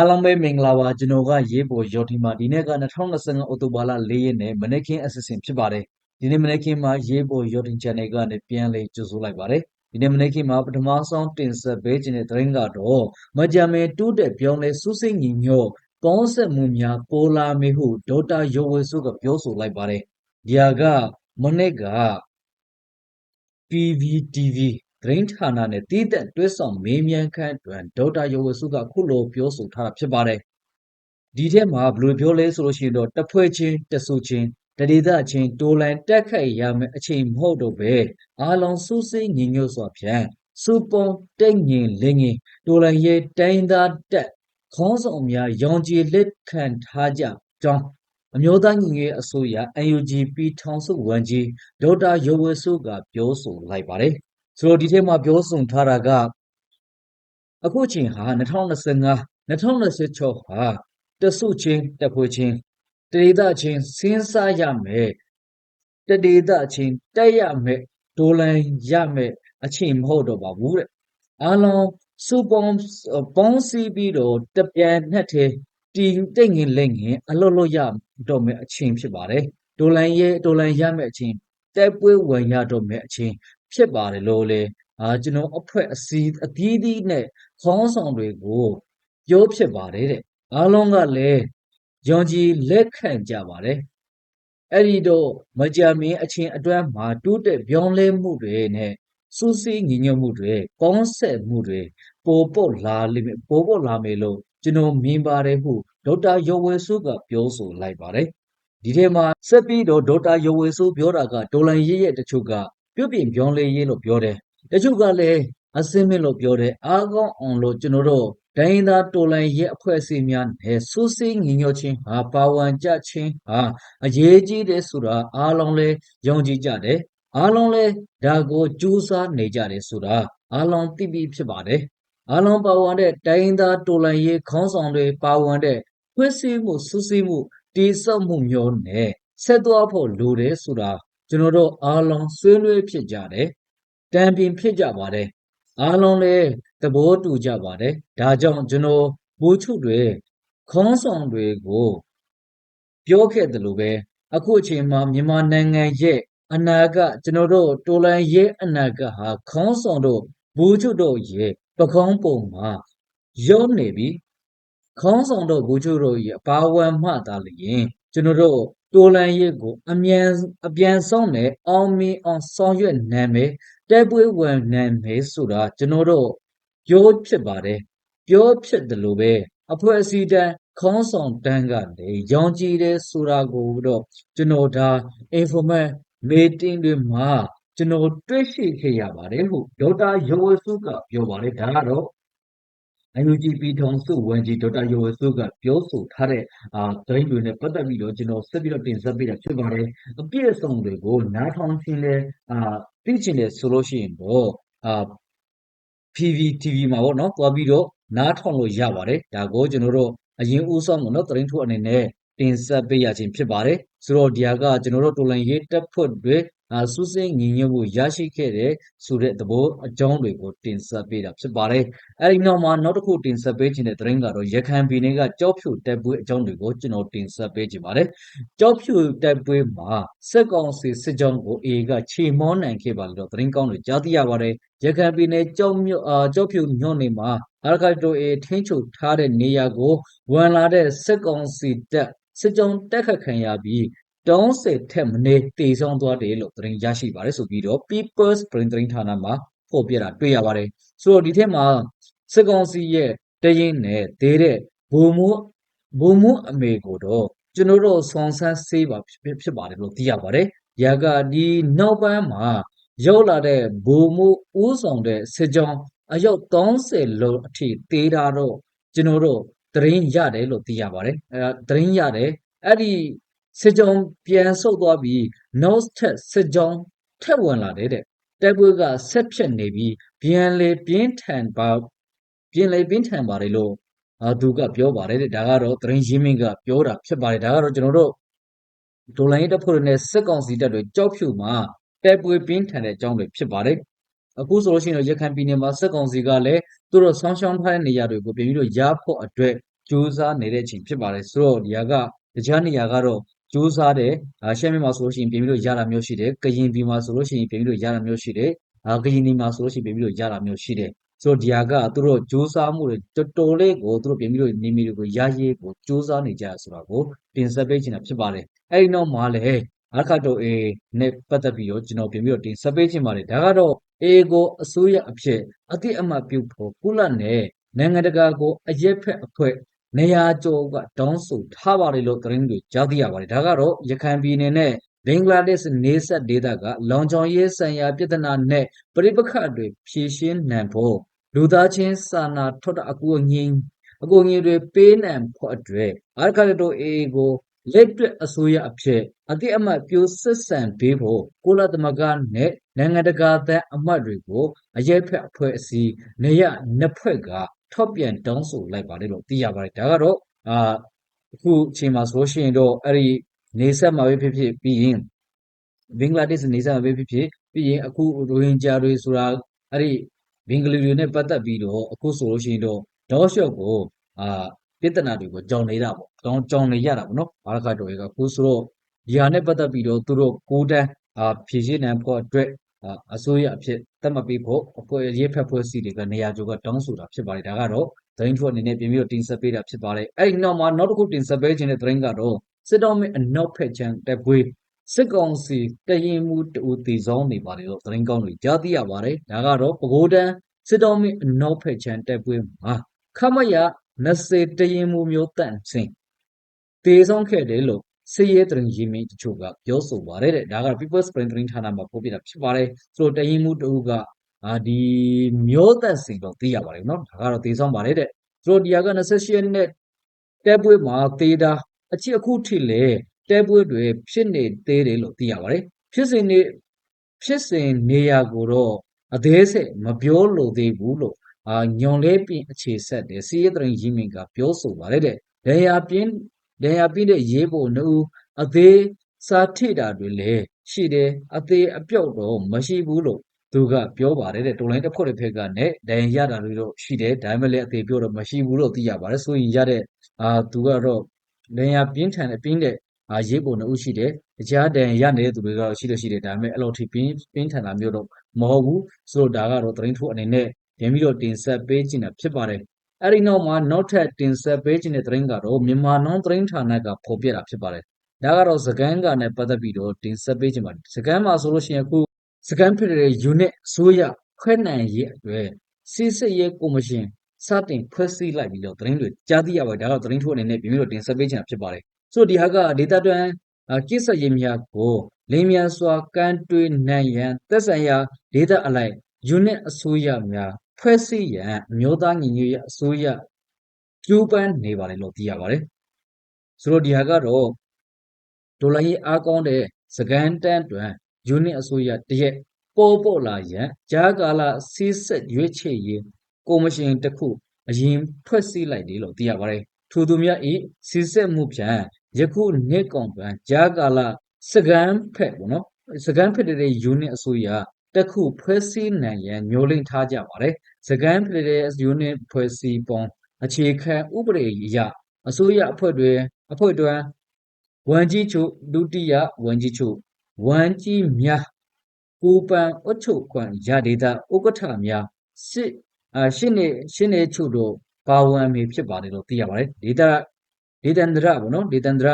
အားလုံးပဲမင်္ဂလာပါကျွန်တော်ကရေးပေါ်ရော်ဒီမှာဒီနေ့က2025အောက်တိုဘာလ4ရက်နေ့မနေ့ကင်းအစီအစဉ်ဖြစ်ပါတယ်ဒီနေ့မနေ့ကင်းမှာရေးပေါ်ရော်ဒီ channel ကနေပြန်လည်ကြိုဆိုလိုက်ပါတယ်ဒီနေ့မနေ့ကင်းမှာပထမဆုံးတင်ဆက်ပေးခြင်းတဲ့သတင်းကတော့မကြမ်းမဲတူးတဲ့ပြောင်းလဲစူးစိတ်ညီညွတ်ကောင်းဆက်မှုများပေါ်လာမေဟုဒေါက်တာယောဝေစုကပြောဆိုလိုက်ပါတယ်ဒီဟာကမနေ့က PVTV သတင်းဌာနနဲ့တည်တဲ့တွဲဆောင်မေးမြန်းခန့်တွင်ဒေါက်တာယောဝစုကခုလိုပြောဆိုထားတာဖြစ်ပါတယ်။ဒီထဲမှာ ဘယ်လိုပြောလဲဆိုလို့ရှိရင်တော့ တဖွဲ့ချင်းတဆူချင်းတတိဒချင်းတိုးလန်တက်ခိုက်ရမယ်အချိန်မဟုတ်တော့ပဲအားလုံးစူးစိညီညွတ်စွာဖြင့်စူပုံတိတ်ငင်လင်းငင်တိုးလန်ရဲ့တိုင်းသားတက်ခေါင်းဆောင်များရောင်ကြီးလက်ခံထားကြကြောင်း အမျိုးသားညီညွတ်ရေးအစိုးရ UNG ပြည်ထောင်စုဝန်ကြီး ဒေါက်တာယောဝစုကပြောဆိုလိုက်ပါတယ်။ ဆိုတော့ဒီထဲမှာပြောဆိုထားတာကအခုချိန်ဟာ2025 2026ဟာတဆုချင်းတဖွေချင်းတရေဒချင်းစဉ်းစားရမယ်တရေဒချင်းတက်ရမယ်ဒိုလန်ရမယ်အချိန်မဟုတ်တော့ပါဘူးတဲ့အားလုံးစူပေါင်းပေါင်းစည်းပြီးတော့တပြန်နဲ့တည်းတီတိတ်ငင်လက်ငင်အလုပ်လုပ်ရတော့မယ်အချိန်ဖြစ်ပါတယ်ဒိုလန်ရဲ့ဒိုလန်ရမယ်အချိန်တိုက်ပွဲဝင်ရတော့မယ်အချိန် ဖြစ်ပါတယ်လို့လေအာကျွန်တော်အဖွဲ့အစည်းအသီးသီးနဲ့ခေါင်းဆောင်တွေကိုပြောဖြစ်ပါတယ်တဲ့အားလုံးကလည်းယုံကြည်လက်ခံကြပါတယ်အဲ့ဒီတော့မကြမင်းအချင်းအတွင်းမှာတိုးတက်ပြောင်းလဲမှုတွေနဲ့စူးစီးညီညွတ်မှုတွေကောင်းဆက်မှုတွေပေါ်ပေါ်လာလိမ့်မယ်ပေါ်ပေါ်လာမယ်လို့ကျွန်တော်မြင်ပါတယ်ဟုဒေါက်တာယောဝဲစုကပြောဆိုလိုက်ပါတယ်ဒီထဲမှာဆက်ပြီးတော့ဒေါက်တာယောဝဲစုပြောတာကဒေါ်လန်ရဲ့ရဲ့တချို့က ပြုတ်ပြင်ပြောင်းလဲရေးလို့ပြောတယ်တချို့ကလည်းအစင်းမင်းလို့ပြောတယ်အားကောင်းအောင်လို့ကျွန်တော်တို့ဒိုင်းသားတော်လန်ရဲ့အဖွဲ့အစည်းများနဲ့စူးစိညီညွတ်ခြင်းဟာပါဝင်ကြခြင်းဟာအရေးကြီးတယ်ဆိုတာအားလုံးလည်းယုံကြည်ကြတယ်အားလုံးလည်းဒါကိုကြိုးစားနေကြတယ်ဆိုတာအားလုံးသိပြီးဖြစ်ပါတယ်အားလုံးပါဝင်တဲ့တိုင်းသားတော်လန်ရေးခေါင်းဆောင်တွေပါဝင်တဲ့ဖွဲ့စည်းမှုစူးစိမှုတိစောက်မှုမျိုးနဲ့ဆက်သွားဖို့လိုတယ်ဆိုတာ ကျွန်တော်တို့အားလုံးဆွေးနွေးဖြစ်ကြတယ်တံပြင်ဖြစ်ကြပါတယ်အားလုံးလည်းသဘောတူကြပါတယ်ဒါကြောင့်ကျွန်တော်ဘူချုတွေခေါင်းဆောင်တွေကိုပြောခဲ့တယ်လို့ပဲအခုအချိန်မှာမြန်မာနိုင်ငံရဲ့အနာကကျွန်တော်တို့တိုလန်ရဲ့အနာကဟာခေါင်းဆောင်တို့ဘူချုတို့ရဲ့ပကောင်းပုံမှာရုံးနေပြီခေါင်းဆောင်တို့ဘူချုတို့ရဲ့အပါဝင်မှသာလျင်ကျွန်တော်တို့ တိုလန်ရဲ့ကိုအမြန်အပြန်ဆုံးနဲ့အောင်မြင်အောင်ဆောင်ရွက်နိုင်မယ်တိုက်ပွဲဝင်နိုင်မယ်ဆိုတာကျွန်တော်တို့ပြောဖြစ်ပါတယ်ပြောဖြစ်တယ်လို့ပဲအဖွဲ့အစည်းတန်းခေါင်းဆောင်တန်းကလည်းရောင်ကြည်တယ်ဆိုတာကိုတော့ကျွန်တော်ဒါ informal meeting တွေမှာကျွန်တော်တွေ့ရှိခဲ့ရပါတယ်ဟုဒေါက်တာယောဝစုကပြောပါတယ်ဒါကတော့ NUG ပြည်ထောင်စုဝန်ကြီး ဒေါက်တာယောဝစုကပြောဆိုထားတဲ့အာသတင်းတွေနဲ့ ပတ်သက်ပြီးတော့ ကျွန်တော် ဆက်ပြီးတော့ တင်ဆက်ပေးတာ ဖြစ်ပါတယ် အပြည့်အစုံတွေကို နားထောင်ခြင်းနဲ့အာသိချင်တယ်ဆိုလို့ရှိရင်တော့အာ PVTV မှာပေါ့နော်တွားပြီးတော့ နားထောင်လို့ရပါတယ် ဒါကို ကျွန်တော်တို့ အရင်ဦးဆောင်ပေါ့နော်သတင်းထုတ်အနေနဲ့ တင်ဆက်ပေးရခြင်း ဖြစ်ပါတယ် ဆိုတော့ ဒီဟာက ကျွန်တော်တို့ တော်လန်ရေးတက်ဖွတ်တွေအာ စူးစိညီညွတ်မှုရရှိခဲ့တဲ့ဆိုတဲ့သဘောအကြောင်းတွေကိုတင်ဆက်ပေးတာဖြစ်ပါတယ်အဲဒီနောက်မှာနောက်တစ်ခုတင်ဆက်ပေးခြင်းတဲ့သတင်းကတော့ရခိုင်ပြည်နယ်ကကြောက်ဖြူတက်ပွဲအကြောင်းတွေကိုကျွန်တော်တင်ဆက်ပေးခြင်းပါတယ်ကြောက်ဖြူတက်ပွဲမှာစက်ကောင်စီစစ်ကြောင်းကိုအေကခြေမောနိုင်ခဲ့ပါလို့သတင်းကောင်းတွေကြားသိရပါတယ်ရခိုင်ပြည်နယ်ကြောက်မြို့အာကြောက်ဖြူမြို့နယ်မှာအာခိုင်တိုအေထင်းချုပ်ထားတဲ့နေရာကိုဝန်လာတဲ့စက်ကောင်စီတက်စစ်ကြောင်းတက်ခတ်ခံရပြီး တောင်းစစ်ထက်မနေတည်ဆောင်သွားတယ်လို့သတင်းရရှိပါတယ်ဆိုပြီးတော့ People's Brain သတင်းဌာနမှာဖော်ပြတာတွေ့ရပါတယ်ဆိုတော့ဒီထက်မှာစစ်ကောင်စီရဲ့တရင်နဲ့ဒေးတဲ့ဘုံမှုဘုံမှုအမေကိုတော့ကျွန်တော်တို့ဆွန်ဆန်းဆေးပါဖြစ်ပါတယ်လို့သိရပါတယ်။ရာကဒီနောက်ပိုင်းမှာရောက်လာတဲ့ဘုံမှုဦးဆောင်တဲ့စစ်ကြောင်းအယောက်30လုံးအထိတေးတာတော့ကျွန်တော်တို့သတင်းရတယ်လို့သိရပါတယ်။အဲသတင်းရတယ်အဲ့ဒီ စစ်ကြောင်းပြန်ဆုတ်သွားပြီး nose ထက်စစ်ကြောင်းထက်ဝင်လာတယ်တဲ့တိုက်ပွဲကဆက်ဖြစ်နေပြီးပြန်လေပြင်းထန်ပါပြန်လေပြင်းထန်ပါတယ်လို့အာသူကပြောပါတယ်တဲ့ဒါကတော့သတင်းရင်းမြစ်ကပြောတာဖြစ်ပါတယ်ဒါကတော့ကျွန်တော်တို့ဒေါ်လာရေးတပ်ဖွဲ့တွေနဲ့စစ်ကောင်စီတပ်တွေကြောက်ဖြူမှာတိုက်ပွဲပြင်းထန်တဲ့အကြောင်းတွေဖြစ်ပါတယ်အခုဆိုလို့ရှိရင်ရခိုင်ပြည်နယ်မှာစစ်ကောင်စီကလည်းသူတို့ဆောင်းရှောင်းထားတဲ့နေရာတွေကိုပြန်ပြီးတော့ရဖို့အတွက်ကြိုးစားနေတဲ့အချိန်ဖြစ်ပါတယ်ဆိုတော့ဒီဟာကတခြားနေရာကတော့ ကြိုးစားတယ်အာရှမ်းပြည်မှာဆိုလို့ရှိရင်ပြင်ပြီးတော့ရတာမျိုးရှိတယ်ကရင်ပြည်မှာဆိုလို့ရှိရင်ပြင်ပြီးတော့ရတာမျိုးရှိတယ်အာကရင်ပြည်မှာဆိုလို့ရှိရင်ပြင်ပြီးတော့ရတာမျိုးရှိတယ်ဆိုတော့ဒီဟာကသူတို့ကြိုးစားမှုတွေတော်တော်လေးကိုသူတို့ပြင်ပြီးတော့နေမီတွေကိုရရေးကိုကြိုးစားနေကြဆိုတာကိုတင်ဆက်ပေးချင်တာဖြစ်ပါတယ်အဲ့ဒီနောက်မှာလည်းအခါတော့အေနဲ့ပတ်သက်ပြီးတော့ကျွန်တော်ပြင်ပြီးတော့တင်ဆက်ပေးချင်ပါတယ်ဒါကတော့အေကိုအစိုးရအဖြစ်အတိအမှတ်ပြုဖို့ကုလနဲ့နိုင်ငံတကာကိုအရက်ဖက်အဖွဲ့ နေရာကျော်ကတောင်းဆိုထားပါတယ်လို့သတင်းတွေကြားသိရပါတယ်ဒါကတော့ရခိုင်ပြည်နယ်နဲ့ဘင်္ဂလားဒေ့ရှ်နေဆက်ဒေသကလောင်ချောင်ရေးဆိုင်ရာပြည်ထနာနဲ့ပြိပခတ်တွေဖြေရှင်းနိုင်ဖို့လူသားချင်းစာနာထောက်တာအကူအညီအကူအညီတွေပေးနိုင်ဖို့အတွက်အာခါတိုအေကိုလက်တွက်အစိုးရအဖြစ်အတိအမှတ်ပြုစစ်ဆန်ပေးဖို့ကုလသမဂ္ဂနဲ့နိုင်ငံတကာသံအမတ်တွေကိုအရက်ဖက်အဖွဲ့အစည်းနေရနှစ်ဖွဲ့က ထောက်ပြန်တောင်းဆိုလိုက်ပါတယ်လို့သိရပါတယ်ဒါကတော့အာအခုအချိန်မှာဆိုလို့ရှိရင်တော့အဲ့ဒီနေဆက်မှာပဲဖြစ်ဖြစ်ပြီးရင်ဘင်္ဂလားဒေ့ရှ်နေဆက်မှာပဲဖြစ်ဖြစ်ပြီးရင်အခုရိုဟင်ဂျာတွေဆိုတာအဲ့ဒီဘင်္ဂလီတွေနဲ့ပတ်သက်ပြီးတော့အခုဆိုလို့ရှိရင်တော့ဒေါရှော့ကိုအာပြဿနာတွေကိုကြောင်နေတာပေါ့ကြောင်ကြောင်နေရတာပေါ့နော်ဘာလခတော်တွေကအခုဆိုတော့ဒီဟာနဲ့ပတ်သက်ပြီးတော့သူတို့ကိုတန်းအာဖြည့်ရှင်းနိုင်ဖို့အတွက် အာအစိုးရအဖြစ်သတ်မှတ်ပေးဖို့အဖွဲ့ရေးဖက်ဖွဲ့စည်းတွေကနေရာကျော်ကတောင်းဆိုတာဖြစ်ပါတယ်ဒါကတော့သတင်းထုတ်အနေနဲ့ပြင်ပြီးတော့တင်ဆက်ပေးတာဖြစ်ပါတယ်အဲ့ဒီနောက်မှာနောက်တစ်ခုတင်ဆက်ပေးခြင်းတဲ့သတင်းကတော့စစ်တော်မင်းအနောက်ဖက်ချမ်းတက်ပွေးစစ်ကောင်စီတရင်မှုတူတည်ဆောင်နေပါတယ်လို့သတင်းကောင်းတွေကြားသိရပါတယ်ဒါကတော့ပကိုးတန်းစစ်တော်မင်းအနောက်ဖက်ချမ်းတက်ပွေးမှာခမရ20တရင်မှုမျိုးတန့်စင်တည်ဆောင်ခဲ့တယ်လို့ စစ်ရေးတရင်ရင်းမြစ်တချို့ကပြောဆိုပါတယ်တဲ့ဒါက People's Spring သတင်းဌာနမှာပို့ပြတာဖြစ်ပါတယ်ဆိုတော့တရင်မှုတူကအာဒီမျိုးသက်စင်တော့သိရပါတယ်နော်ဒါကတော့သေဆောင်ပါတယ်တဲ့ဆိုတော့ဒီဟာက28ရက်နေ့တဲပွဲမှာသေတာအချစ်အခုထိလေတဲပွဲတွေဖြစ်နေသေးတယ်လို့သိရပါတယ်ဖြစ်စဉ်နေဖြစ်စဉ်နေရာကိုတော့အသေးစိတ်မပြောလို့သေးဘူးလို့အာညွန်လေးပြင်အခြေဆက်တယ်စီးရဲတရင်ရင်းမြစ်ကပြောဆိုပါတယ်တဲ့ဒဏ်ရာပြင်း ဒဏ်ရာပြင်းတဲ့ရေးဖို့နှုတ်အသေးစာထိတာတွေလည်းရှိတယ်အသေးအပြောက်တော့မရှိဘူးလို့သူကပြောပါတယ်တဲ့တော်လိုင်းတစ်ဖွဲ့တစ်ဖက်ကနဲ့ဒဏ်ရာရတာတွေတော့ရှိတယ်ဒါပေမဲ့လည်းအသေးပြောတော့မရှိဘူးလို့သိရပါတယ်ဆိုရင်ရတဲ့အာသူကတော့ဒဏ်ရာပြင်းထန်တဲ့ပြင်းတဲ့အာရေးပုံနှုတ်ရှိတယ်တခြားဒဏ်ရာရနေတဲ့သူတွေကတော့ရှိလို့ရှိတယ်ဒါပေမဲ့အဲ့လိုထိပြင်းပြင်းထန်တာမျိုးတော့မဟုတ်ဘူးဆိုတော့ဒါကတော့သတင်းထုတ်အနေနဲ့ပြန်ပြီးတော့တင်ဆက်ပေးခြင်းတာဖြစ်ပါတယ် အဲ့ဒီနောက်မှာနောက်ထပ်တင်ဆက်ပေးခြင်းတဲ့သတင်းကတော့မြန်မာနောင်သတင်းဌာနကဖော်ပြတာဖြစ်ပါတယ်ဒါကတော့စကန်ကနဲ့ပတ်သက်ပြီးတော့တင်ဆက်ပေးခြင်းပါတယ်စကန်မှာဆိုလို့ရှိရင်အခုစကန်ဖြစ်တဲ့ unit အစိုးရခွဲနိုင်ရေးအတွက်စီစစ်ရေးကော်မရှင်စတင်ဖွဲ့စည်းလိုက်ပြီးတော့သတင်းတွေကြားသိရပါတယ်ဒါတော့သတင်းထုတ်အနေနဲ့ပြန်ပြီးတော့တင်ဆက်ပေးခြင်းဖြစ်ပါတယ်ဆိုတော့ဒီဟာကဒေတာတွန်ကိစ္စရေးများကိုလင်းမြန်စွာကန်တွေးနိုင်ရန်သက်ဆိုင်ရာဒေတာအလိုက် unit အစိုးရများ ဖွဲ့စည်းရန်အမျိုးသားညီညွတ်ရေးအစိုးရကျိုးပန်းနေပါတယ်လို့သိရပါတယ်ဆိုတော့ဒီဟာကတော့ဒေါ်လာရေးအားကောင်းတဲ့စကန်တန်းတွင် unit အစိုးရတရက်ပေါ်ပေါ်လာရန်ကြားကာလစီးဆက်ရွေးချယ်ရေးကော်မရှင်တစ်ခုအရင်ဖွဲ့စည်းလိုက်တယ်လို့သိရပါတယ်ထို့သူများဤစီးဆက်မှုဖြင့်ယခုနှစ်ကောင်ပန်ကြားကာလစကန်ဖက်ပေါ့နော်စကန်ဖက်တဲ့ unit အစိုးရ တစ်ခုဖွဲ့စည်းနိုင်ရန်မျိုးလင့်ထားကြပါတယ်စကန်ဖက်တဲ့ unit ဖွဲ့စည်းပုံအခြေခံဥပဒေအရအစိုးရအဖွဲ့တွေအဖွဲ့တွင်ဝန်ကြီးချုပ်ဒုတိယဝန်ကြီးချုပ်ဝန်ကြီးများကိုပန်အုတ်ချုပ်ခွန်ရဒေတာဥက္ကဋ္ဌများစစ်အာရှင်းနေရှင်းနေချုပ်တို့ပါဝင်မည်ဖြစ်ပါတယ်လို့သိရပါတယ်ဒေတာဒေတန္တရပေါ့နော်ဒေတန္တရ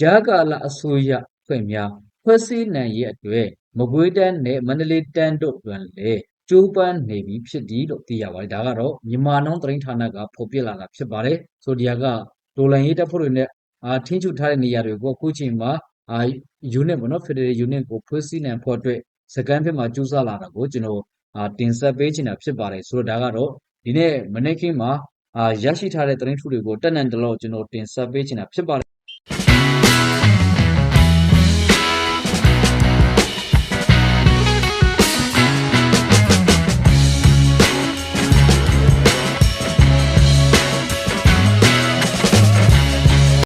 ဂျာကာလာအစိုးရဖွဲ့များဖွဲ့စည်းနိုင်ရဲ့အတွက် မကွေးတန်းနဲ့မန္တလေးတန်းတို့တွင်လည်းကျိုးပန်းနေပြီဖြစ်သည်လို့သိရပါတယ်ဒါကတော့မြန်မာနောင်သတင်းဌာနကဖော်ပြလာတာဖြစ်ပါတယ်ဆိုဒီဟာကဒိုလန်ရေးတပ်ဖွဲ့တွေနဲ့အာထင်းချုပ်ထားတဲ့နေရာတွေကိုအခုချိန်မှာအာ unit ပေါ့နော် federal unit ကိုဖွဲ့စည်းနိုင်ဖို့အတွက်စကန်ဖြစ်မှာကျူးစားလာတာကိုကျွန်တော်အာတင်ဆက်ပေးချင်တာဖြစ်ပါတယ်ဆိုတော့ဒါကတော့ဒီနေ့မနေ့ကမှာအာရရှိထားတဲ့သတင်းထုတွေကိုတက်နန်တလို့ကျွန်တော်တင်ဆက်ပေးချင်တာဖြစ်ပါတယ်